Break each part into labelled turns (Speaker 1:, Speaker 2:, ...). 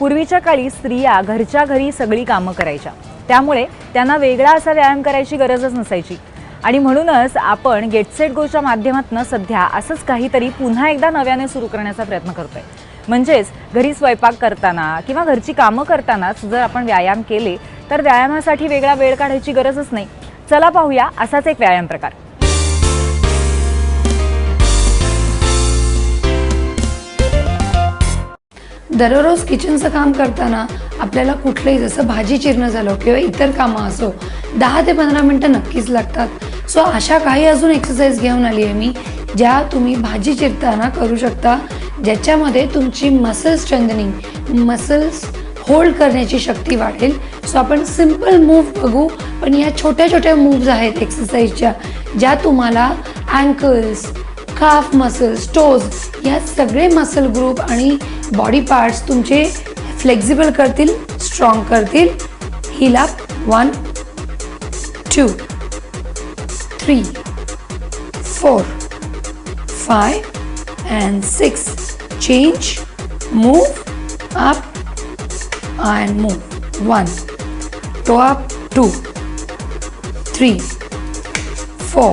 Speaker 1: पूर्वीच्या काळी स्त्रिया घरच्या घरी सगळी कामं करायच्या. त्यामुळे त्यांना वेगळा असा व्यायाम करायची गरजच नसायची. आणि म्हणूनच आपण गेटसेट गोच्या माध्यमातून सध्या असंच काहीतरी पुन्हा एकदा नव्याने सुरू करण्याचा प्रयत्न करतोय. म्हणजेच घरी स्वयंपाक करताना किंवा घरची कामं करतानाच जर आपण व्यायाम केले तर व्यायामासाठी वेगळा वेळ काढायची गरजच नाही. चला पाहूया असाच एक व्यायाम प्रकार.
Speaker 2: दररोज किचनचं काम करताना आपल्याला कुठलंही जसं भाजी चिरणं झालं किंवा इतर कामं असो दहा ते पंधरा मिनटं नक्कीच लागतात. सो अशा काही अजून एक्सरसाइज घेऊन आली आहे मी ज्या तुम्ही भाजी चिरताना करू शकता ज्याच्यामध्ये तुमची मसल स्ट्रेंथनिंग मसल्स होल्ड करण्याची शक्ती वाढेल. सो आपण सिंपल मूव्ह बघू पण या छोट्या छोट्या मूव्ज आहेत एक्सरसाइजच्या ज्या तुम्हाला अँकल्स काफ मसल्स टोज या सगळे मसल ग्रुप आणि बॉडी पार्ट्स तुमचे फ्लेक्झिबल करतील स्ट्रॉंग करतील. Heel up one two three four five and six change move up and move one toe up two three four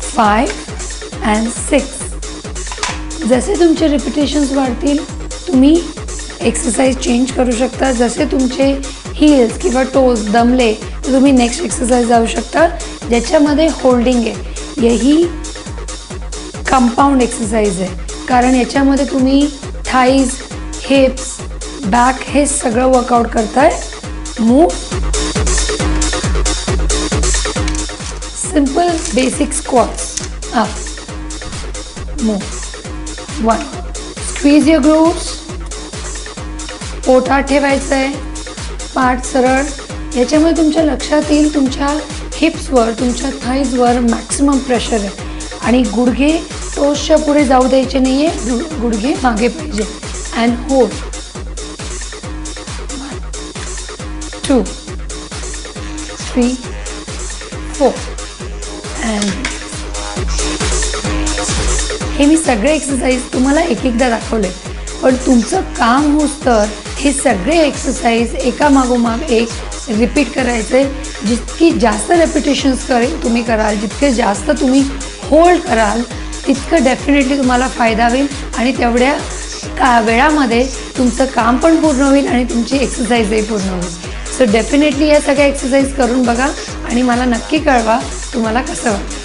Speaker 2: five and six जसे तुमचे repetitions वाढतील तुम्ही एक्सरसाइज चेंज करू शकता. जसे तुमचे हिल्स किंवा टोज दमले तर तुम्ही नेक्स्ट एक्सरसाइज जाऊ शकता. ज्याच्यामध्ये होल्डिंग आहे. यही कंपाऊंड एक्सरसाइज आहे. कारण याच्यामध्ये तुम्ही थाईज हिप्स बॅक हे सगळं वर्कआउट करताय. Move simple basic squats up move one squeeze your grooves पोटात ठेवायचं आहे पाठ सरळ. याच्यामुळे तुमच्या लक्षात येईल तुमच्या हिप्सवर तुमच्या थाईजवर मॅक्सिमम प्रेशर आहे. आणि गुडघे टोसच्या पुढे जाऊ द्यायचे नाही आहे गुडघे मागे पाहिजे. And hold two three four and हे मी सगळे एक्सरसाइज तुम्हाला एक एकदा दाखवले पण तुमचं काम होस तर हे सगळे एक्सरसाइज एका मागोमाग एक रिपीट करायचे जितकी जास्त रेपिटेशन्स करेल तुम्ही कराल. जितके जास्त तुम्ही होल्ड कराल तितकं डेफिनेटली तुम्हाला फायदा होईल आणि तेवढ्या का वेळामध्ये तुमचं काम पण पूर्ण होईल आणि तुमची एक्सरसाइजही पूर्ण होईल. सो डेफिनेटली या सगळ्या एक्सरसाइज करून बघा आणि मला नक्की कळवा तुम्हाला कसं वाटतं.